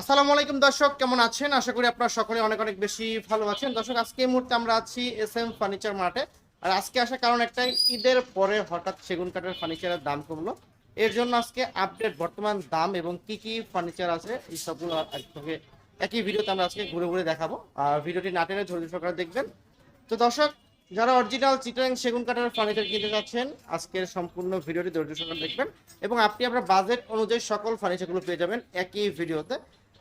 আসসালামু আলাইকুম দর্শক, কেমন আছেন? আশা করি আপনারা সকলে অনেক অনেক বেশি ভালো আছেন। দর্শক, আজকে এই মুহূর্তে আমরা আছি এস এম ফার্নিচার মার্টে। আর আজকে আসার কারণ একটাই, ঈদের পরে হঠাৎ সেগুন কাঠের ফার্নিচারের দাম কমলো। এর জন্য আজকে আপডেট বর্তমান দাম এবং কি কি ফার্নিচার আছে, এই সবগুলো একসঙ্গে একই ভিডিওতে আমরা আজকে ঘুরে ঘুরে দেখাবো। আর ভিডিওটি না টেনে ধৈর্য সহকারে দেখবেন। তো দর্শক, যারা অরিজিনাল চিটাং সেগুন কাঠের ফার্নিচার কিনতে যাচ্ছেন, আজকের সম্পূর্ণ ভিডিওটি ধৈর্য দেখবেন। এবং আপনি আপনার বাজেট অনুযায়ী সকল ফার্নিচারগুলো পেয়ে যাবেন একই ভিডিওতে।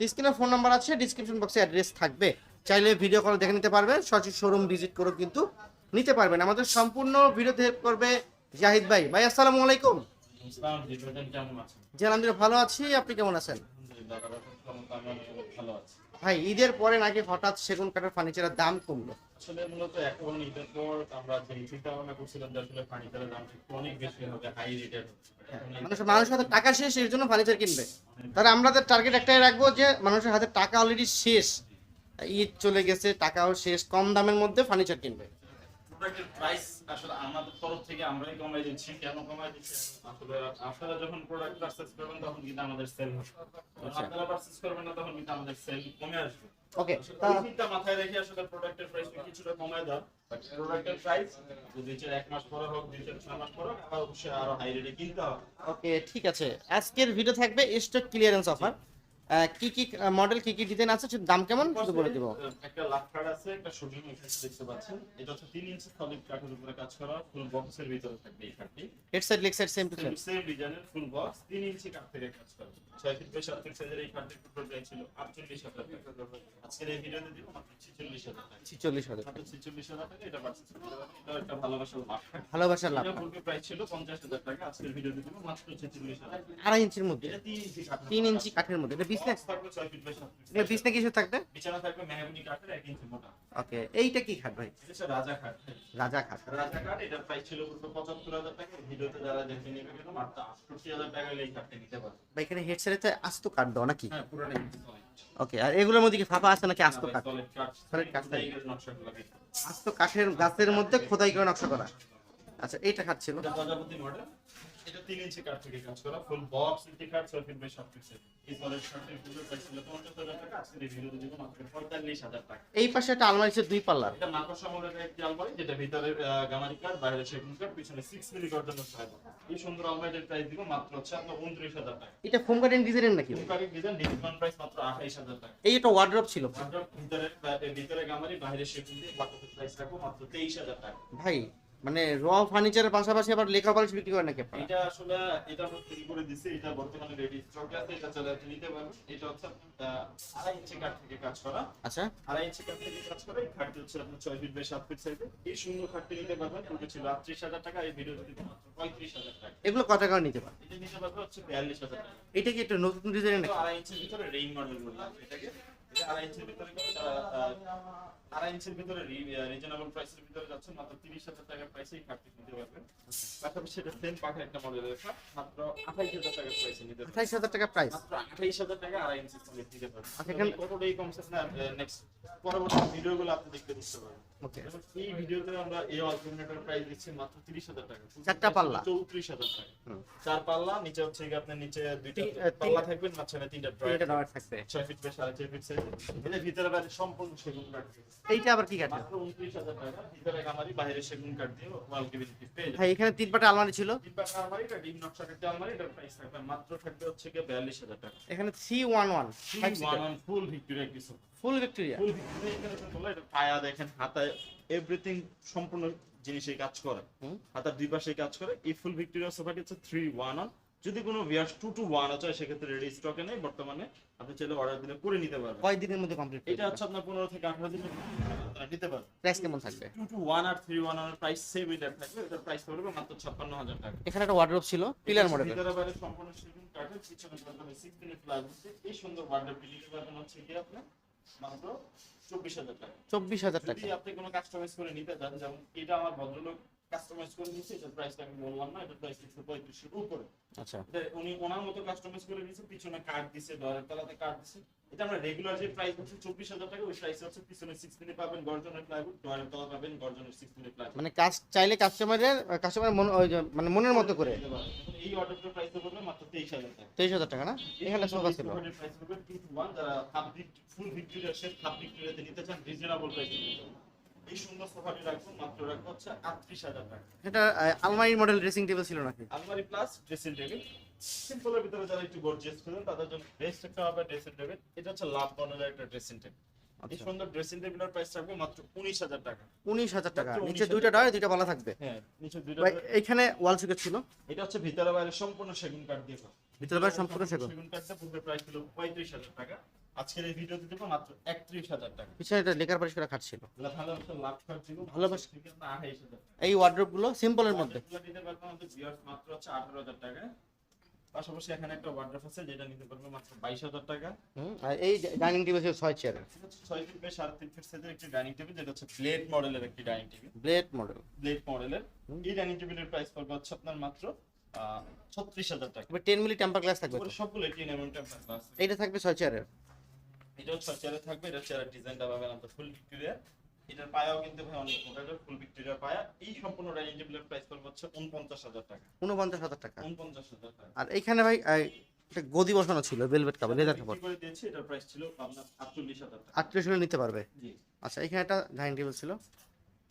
স্ক্রিনে ফোন নাম্বার আছে ডিসক্রিপশন বক্সে অ্যাড্রেস থাকবে। চাইলে ভিডিও কল দেখে নিতে পারবেন সঠিক শোরুম ভিজিট করেও কিন্তু নিতে পারবেন। আমাদের সম্পূর্ণ ভিডিওতে হেল্প করবে জাহিদ ভাই। ভাই আসসালামু আলাইকুম। জি আলহামদুলিল্লাহ ভালো আছি। আপনি কেমন আছেন? ভালো আছি ভাই ঈদের পরে নাকি হঠাৎ সেগুন কাঠের ফার্নিচারের দাম কমলো? আসলে মূলত এখন ঈদের পর আমরা যে চিন্তা ভাবনা করছিলাম যে আসলে ফার্নিচারের দাম অনেক বেশি হবে হাই রেটের মানুষ মানুষের হাতে টাকা শেষ এর জন্য ফার্নিচার কিনবে। তাহলে আমাদের টার্গেট একটাই রাখব যে মানুষের হাতে টাকা অলরেডি শেষ। ঈদ চলে গেছে টাকাও শেষ কম দামের মধ্যে ফার্নিচার কিনবে। প্রোডাক্টের প্রাইস আসলে আমাদের তরফ থেকে আমরাই কমাই দিচ্ছি। কেন কমাই দিচ্ছি? আসলে আপনারা যখন প্রোডাক্ট পারচেজ করবেন তখন কিন্তু আমাদের সেল আপনারা পারচেজ করবেন না তখন কিন্তু আমাদের সেল কমে আসবে। ওকে মাথায় রেখে আসলে প্রোডাক্টের প্রাইস কিছুটা কমায় দাও। প্রোডাক্টের প্রাইস দুই চার এক মাস পরে হোক দুই চার ছয় মাস পরে অবশ্যই আরও হাই রেটে কিনতে হবে। ওকে ঠিক আছে। আজকের ভিডিও থাকবে স্টক ক্লিয়ারেন্স অফার কি কি মডেল কি কি ডিজাইন আছে দাম কেমন? শুধু বলে দিব। একটা লাভ কার্ড আছে একটা শুটিং এখানে দেখতে পাচ্ছেন। এটা হচ্ছে তিন ইঞ্চি সলিড কাঠের উপরে কাজ করা ফুল বক্সের ভিতরে থাকবে এই কাঠটি head side leg side same to same same ডিজাইনের ফুল বক্স তিন ইঞ্চি কাঠ থেকে কাজ করা। ছয় ফিট বাই সাত ফিট সাইজের এই কাঠটির টুকরো প্রাইস ছিল আটচল্লিশ হাজার টাকা। আজকের এই ভিডিওতে দিব মাত্র ছিচল্লিশ হাজার টাকা। ছিচল্লিশ হাজার মাত্র ছিচল্লিশ হাজার টাকা এটা পাচ্ছি এটা একটা ভালোবাসার লাভ ভালোবাসার লাভ পূর্বে প্রাইস ছিল পঞ্চাশ হাজার টাকা আজকের ভিডিওতে দিব মাত্র ছেচল্লিশ হাজার আড়াই ইঞ্চির মধ্যে। এটা তিন ইঞ্চি ইঞ্চি কাঠের মধ্যে। বিজনেস থাকবে ছয় ফিট বাই সাত ফিট বিজনেস কিছু থাকবে? বিছানা থাকবে মেহগনি কাঠের এক ইঞ্চি মোটা। ওকে এইটা কি খাট ভাই? এটা রাজা কাঠ রাজা খাট। রাজা কাঠ এটার প্রাইস ছিল পূর্বে পঁচাত্তর হাজার টাকা। ভিডিওতে যারা দেখে নেবে কিন্তু মাত্র আটষট্টি হাজার টাকা হলে এই কাঠটা নিতে পারবে। ভাই এখানে হেড সাইডে আস্ত দাও নাকি? হ্যাঁ ওকে আর এগুলোর মধ্যে কি ফাঁপা আছে নাকি আস্ত কাঠ। আস্ত কাঠের গাছের মধ্যে খোদাই করে নকশা করা। আচ্ছা এইটা খাট ছিল। এটা প্রজাপতি মডেল এটা তিন ইঞ্চি কাঠ থেকে কাজ করা। ফুল বক্স ইঞ্চি ছয় ফিট বাই সাত ফিট এই সলিড কাঠের পুরো প্রাইস ছিল পঞ্চাশ হাজার টাকা। আজকের এই ভিডিওতে দিব মাত্র পঁয়তাল্লিশ হাজার টাকা। এই পাশে একটা আলমারি ছিল দুই পাল্লার। এটা মাকড়সা মডেলের একটি আলমারি যেটা ভিতরে গামারি কাঠ বাইরে সেগুন কাঠ পিছনে সিক্স মিলি গর্জনের সহায়তা এই সুন্দর আলমারিটার প্রাইস দিব মাত্র হচ্ছে আপনার উনত্রিশ হাজার টাকা। এটা ফোম কাটিং ডিজাইনের নাকি? ভাই? ফুলকারি ডিজাইন ডিসকাউন্ট প্রাইস মাত্র আঠাইশ হাজার টাকা। এই একটা ওয়ার্ড্রপ ছিল। আপনার ভিতরে ভিতরে গামারি বাইরে সেগুন দিয়ে ওয়াটারপ্রুফ প্রাইস রাখব মাত্র তেইশ হাজার টাকা। ভাই মানে র ফার্নিচারের পাশাপাশি আবার লেখা বালিশ বিক্রি করে নাকি আপনারা? এটা আসলে এটা আমরা তৈরি করে দিছি এটা বর্তমানে রেডি স্টক আছে এটা চলে আপনি নিতে পারবেন এটা হচ্ছে আড়াই ইঞ্চি কাঠ থেকে কাজ করা। আচ্ছা। আড়াই ইঞ্চি কাঠ থেকে কাজ করা এই খাটটি হচ্ছে আপনার ছয় ফিট বাই সাত ফিট সাইজে এই সুন্দর খাটটি নিতে পারবেন পূর্বে ছিল আটত্রিশ হাজার টাকা এই ভিডিও দিতে মাত্র পঁয়ত্রিশ হাজার টাকা। এগুলো কত টাকা নিতে পারে এটা নিতে পারবে হচ্ছে বিয়াল্লিশ হাজার টাকা। এটা কি একটা নতুন ডিজাইনের তো নাকি? আড়াই ইঞ্চির ভিতরে রেইন মডেল বললাম এটাকে। এটা আড়াই ইঞ্চির ভিতরে করে তারা আড়াই ইঞ্চির ভিতরে রিজনেবল প্রাইসের ভিতরে যাচ্ছে মাত্র তিরিশ হাজার টাকার প্রাইসেই খাটটি নিতে পারবেন। পাশাপাশি এটা সেম পাখা একটা মাত্র আঠাইশ হাজার টাকার প্রাইসে নিতে পারবেন। আঠাইশ হাজার টাকা প্রাইস মাত্র আঠাইশ হাজার টাকা আড়াই নিতে পারবেন। আচ্ছা, কতটাই কমছে না নেক্সট পরবর্তী ভিডিওগুলো আপনি দেখতে বুঝতে পারবেন। এই ভিডিওতে আমরা এই অল্টারনেটর প্রাইস দিচ্ছি মাত্র 30000 টাকা। চারটা পাল্লা। 34000 টাকা। চার পাল্লা নিচে হচ্ছে কি আপনার নিচে দুইটা পাল্লা থাকবে মাঝখানে তিনটা এটা ড্রয়ার থাকবে। 6 ফিট বাই 6.5 ফিট সাইজ এর ভিতরে বাইরে সম্পূর্ণ সেগুন কাঠ এইটা আবার কি কাঠ মাত্র 29000 টাকা। ভিতরে গামারি বাইরে সেগুন কাঠ দিয়ে ওয়াল কেবিনেট পেয়ে ভাই এখানে তিন পাটা আলমারি ছিল? তিন পাকা আলমারি এটা ডিম নকশা কাটা আলমারি প্রাইস থাকবে মাত্র থাকবে হচ্ছে কি 42000 টাকা। এখানে three one one one on full Victoria কিছু ফুল ভিক্টোরিয়া পায়া দেখেন হাতায় এভরিথিং সম্পূর্ণ জিনিসে কাজ করে। হাতার দুই পাশে কাজ করে। এই ফুল ভিক্টোরিয়া সোফাটি হচ্ছে থ্রি ওয়ান অন যদি কোনো ভিয়ার্স টু টু ওয়ান আছে সেক্ষেত্রে রেডি স্টকে নেই। বর্তমানে আপনি চাইলে অর্ডার দিলে করে নিতে পারবেন। কয় দিনের মধ্যে কমপ্লিট এটা হচ্ছে আপনার পনেরো থেকে আঠারো দিনের মধ্যে নিতে পারবেন। প্রাইস কেমন থাকবে? টু টু ওয়ান আর থ্রি ওয়ানের প্রাইস সেম থাকবে। এটার প্রাইস পড়বে মাত্র ছাপ্পান্ন হাজার টাকা। এখানে একটা ওয়ার্ড্রপ ছিল পিলার মডেলের ভিতরে বাইরে সম্পূর্ণ সেগুন কাঠের পিছনে পাবেন সিক্সটিন প্লাস এই সুন্দর ওয়ার্ডের বিল্ডিং পাবেন হচ্ছে কি আপনি মাত্র চব্বিশ হাজার টাকা। চব্বিশ হাজার টাকা। আপনি কোনো কাস্টমাইজ করে নিতে চান যেমন এটা আমার ভদ্রলোক কাস্টমাইজ করে দিয়েছি এটার প্রাইসটা আমি বললাম না এটার প্রাইস একশো পঁয়ত্রিশের উপরে আচ্ছা। উনি ওনার মতো কাস্টমাইজ করে দিয়েছে পিছনে কার্ড দিছে তলাতে কার্ড দিছে। এটা আমরা রেগুলার যে প্রাইস হচ্ছে চব্বিশ হাজার টাকা ওই প্রাইস হচ্ছে পিছনে সিক্স মিনিট পাবেন গর্জনের প্লাইউড তলা পাবেন গর্জনের সিক্স মিনিট প্লাইউড মানে কাজ চাইলে কাস্টমারের কাস্টমার মন ওই মানে মনের মতো করে। এই অর্ডারটার প্রাইস পড়বে মাত্র তেইশ হাজার টাকা। তেইশ হাজার টাকা। না? এখানে সোফা ছিল প্রাইস পড়বে টু টু ওয়ান যারা হাফ ফুল ভিক্টোরিয়া হাফ ভিক্টোরিয়াতে নিতে চান রিজনেবল প্রাইস এই সুন্দর সোফাটি রাখব মাত্র রাখব হচ্ছে আটত্রিশ হাজার টাকা। এটা আলমারি মডেল ড্রেসিং টেবিল ছিল নাকি? আলমারি প্লাস ড্রেসিং টেবিল সিম্পলের ভিতরে যারা একটু গর্জিয়াস খুঁজেন তাদের জন্য বেস্ট একটা হবে ড্রেসিং টেবিল এটা হচ্ছে লাভ মডেলের একটা ড্রেসিং টেবিল এই সুন্দর ড্রেসিং টেবিলের প্রাইস থাকবে মাত্র উনিশ হাজার টাকা। উনিশ হাজার টাকা। নিচে দুইটা ডয়ার দুইটা পালা থাকবে। হ্যাঁ নিচে দুইটা এইখানে ওয়াল সুকেট ছিল। এটা হচ্ছে ভিতরে বাইরে সম্পূর্ণ সেগুন কাঠ দিয়ে। ভিতরে বাইরে সম্পূর্ণ সেগুন। সেগুন কাঠটা পূর্বে প্রাইস ছিল পঁয়ত্রিশ হাজার টাকা। আজকের এই ভিডিওতে দেবো মাত্র একত্রিশ হাজার টাকা। পিছনে একটা লেকার পরিষ্কার খাট ছিল। ভালোবাসা লাভ কাঠ দিব ভালোবাসা- আড়াইশ হাজার এই ওয়ার্ড্রোপগুলো সিম্পলের মধ্যে। নিতে পারবে আমাদের viewers মাত্র হচ্ছে আঠারো হাজার টাকা। পাশাপাশি এখানে একটা ওয়ার্ড্রপ আছে যেটা নিতে পারবে মাত্র বাইশ হাজার টাকা। আর এই ডাইনিং টেবিল ছিল ছয় চেয়ারের এটা ছয় ফিট বাই সাড়ে তিন ফিট সাইজের একটি ডাইনিং টেবিল যেটা হচ্ছে ব্লেড মডেলের একটি dining table blade model blade মডেলের। এই ডাইনিং টেবিলের প্রাইস পড়বে হচ্ছে আপনার মাত্র ছত্রিশ হাজার টাকা। টেন মিলি টেম্পার গ্লাস থাকবে সবগুলো টেন এমএম টেম্পার গ্লাস এইটা থাকবে ছয় চেয়ারের এটাও ছয় চেয়ারে থাকবে এটা চেয়ারের ডিজাইনটা পাবেন আপনার ফুল ভিক্টোরিয়া। এটার পায়াও কিন্তু ভাই অনেক মোটা ফুল ভিক্টোরিয়ার পায়া। এই সম্পূর্ণ ডাইনিং টেবিলের প্রাইস পড়বে হচ্ছে উনপঞ্চাশ হাজার টাকা। উনপঞ্চাশ হাজার টাকা। উনপঞ্চাশ হাজার টাকা। আর এইখানে ভাই একটা গদি বসানো ছিল ভেলভেট কাপড় লেদার কাপড় করে দিয়েছি এটার প্রাইস ছিল আপনার আটচল্লিশ হাজার টাকা। আটত্রিশ হলে নিতে পারবে? জি। আচ্ছা এখানে একটা ডাইনিং টেবিল ছিল।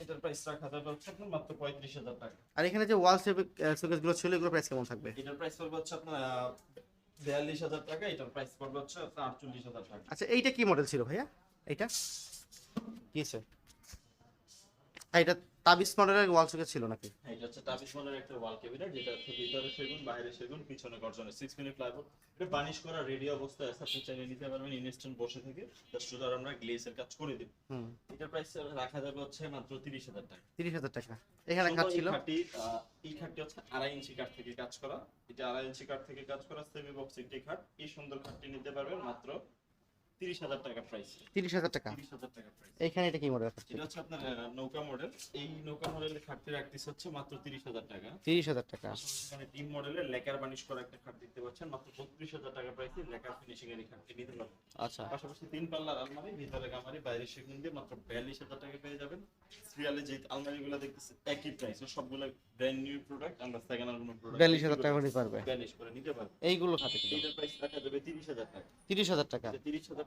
এটার প্রাইস রাখা যাবে হচ্ছে আপনার মাত্র পঁয়ত্রিশ হাজার টাকা। আর এখানে যে ওয়াল শোকেসগুলো ছিল এগুলো প্রাইস কেমন থাকবে? এটার প্রাইস পড়বে হচ্ছে আপনার বিয়াল্লিশ হাজার টাকা এটার প্রাইস পড়বে হচ্ছে আটচল্লিশ হাজার টাকা। আচ্ছা এইটা কি মডেল ছিল ভাইয়া? এইটা? কি আছে এটা তাবিজ মডেলের ওয়াল শোকেস ছিল নাকি? হ্যাঁ, এটা হচ্ছে টাবিস মডেলের একটা ওয়াল ক্যাবিনেট যেটা হচ্ছে ভিতরে সেগুন বাইরে সেগুন পিছনে গর্জনের সিক্স মিনিট প্লাইবোর্ড এটা বানিশ করা রেডি অবস্থায় আছে আপনি চাইলে নিতে পারবেন ইনস্ট্যান্ট বসে থেকে। জাস্ট শুধু আমরা গ্লেসের কাজ করে দিব। হুম। এটার প্রাইস রাখা যাবে হচ্ছে মাত্র তিরিশ হাজার টাকা। তিরিশ হাজার টাকা। এখানে সুন্দর ছিল? এই খাটটি আহ, এই খাটটি হচ্ছে আড়াই ইঞ্চি কাঠ থেকে কাজ করা। এটা আড়াই ইঞ্চি কাঠ থেকে কাজ করা সেমি বক্স একটি খাট এই সুন্দর খাটটি নিতে পারবেন মাত্র 30000 টাকা টাকা। একই প্রাইস সবগুলো ব্র্যান্ড নিউ প্রোডাক্ট আমরা সেকেন্ড আর কোনো করে নিতে পারবে এইগুলো খাটে প্রাইস রাখা যাবে 30000 টাকা। 30000 টাকা। 30000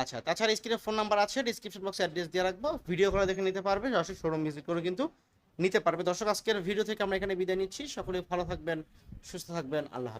আচ্ছা তাছাড়া স্ক্রিনে ফোন নাম্বার আছে ডিসক্রিপশন বক্সে অ্যাড্রেস দিয়ে রাখব। ভিডিও করে দেখে নিতে পারবে অবশ্যই শোরুম ভিজিট করে কিন্তু নিতে পারবে। দর্শক, আজকের ভিডিও থেকে আমরা এখানে বিদায় নিচ্ছি। সকলে ভালো থাকবেন, সুস্থ থাকবেন, আল্লাহ